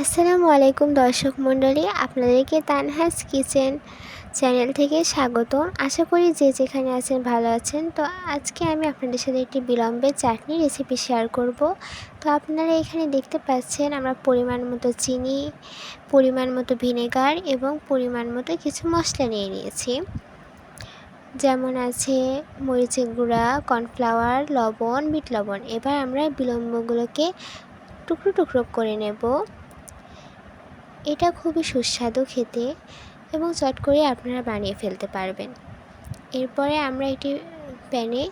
আসসালামু আলাইকুম দর্শক মণ্ডলী, আপনাদেরকে তানহাস কিচেন চ্যানেল থেকে স্বাগত আশা করি যে যেখানে আছেন ভালো আছেন। তো আজকে আমি আপনাদের সাথে একটি বিলম্বের চাটনি রেসিপি শেয়ার করব। তো আপনারা এখানে দেখতে পাচ্ছেন আমরা পরিমাণ মতো চিনি, পরিমাণ মতো ভিনেগার এবং পরিমাণ মতো কিছু মশলা নিয়ে নিয়েছি। যেমন আছে মরিচের গুঁড়া কর্নফ্লাওয়ার লবণ, বিট লবণ। এবার আমরা বিলম্বগুলোকে টুকরো টুকরো করে নেব। এটা খুবই সুস্বাদু খেতে এবং চট করে আপনারা বানিয়ে ফেলতে পারবেন। এরপরে আমরা একটি প্যানে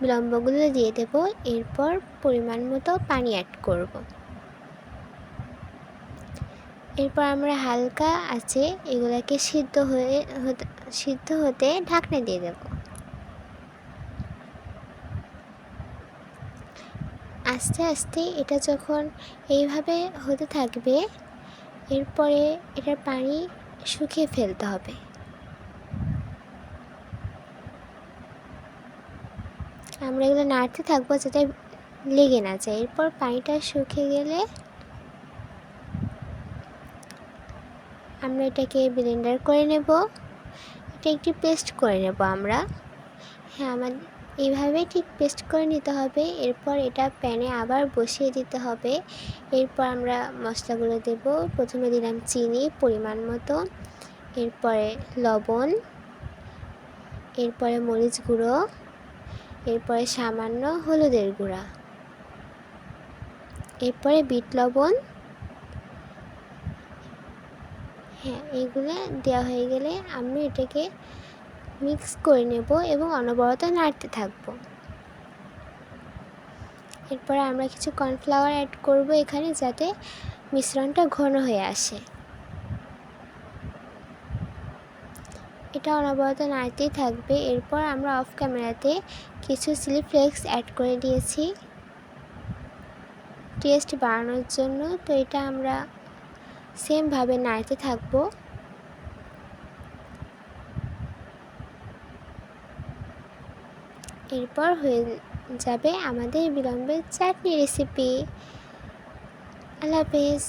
বিলম্বগুলো দিয়ে দেব। এরপর পরিমাণ মতো পানি অ্যাড করব। এরপর আমরা হালকা আছে এগুলাকে সিদ্ধ হয়ে সিদ্ধ হতে ঢাকনা দিয়ে দেব। আস্তে আস্তে এটা যখন এইভাবে হতে থাকবে এরপরে এটার পানি শুকিয়ে ফেলতে হবে। আমরা এগুলো নাড়তে থাকব যাতে লেগে না যায়। এরপর পানিটা শুকিয়ে গেলে আমরা এটাকে ব্লেন্ডার করে নেব। এটা একটি পেস্ট করে নেব আমরা। হ্যাঁ আমাদের এইভাবে ঠিক পেস্ট করে নিতে হবে। এরপর এটা প্যানে আবার বসিয়ে দিতে হবে। এরপর আমরা মশলাগুলো দেব। প্রথমে দিলাম চিনি পরিমাণ মতো। এরপরে লবণ। এরপরে মরিচ গুঁড়ো। এরপরে সামান্য হলুদের গুঁড়া। এরপরে বিট লবণ। হ্যাঁ এগুলো দেওয়া হয়ে গেলে আমি এটাকে মিক্স করে নেব এবং অনবরত নাড়তে থাকব। এরপর আমরা কিছু কর্নফ্লাওয়ার অ্যাড করব এখানে যাতে মিশ্রণটা ঘন হয়ে আসে। এটা অনবরত নাড়তেই থাকবে। এরপর আমরা অফ ক্যামেরাতে কিছু চিলি ফ্লেক্স অ্যাড করে দিয়েছি। টেস্ট বাড়ানোর জন্য। তো এটা আমরা সেমভাবে নাড়তে থাকব। এরপর হয়ে যাবে আমাদের বিলম্বের চাটনি রেসিপি আল্লাহ হাফেজ।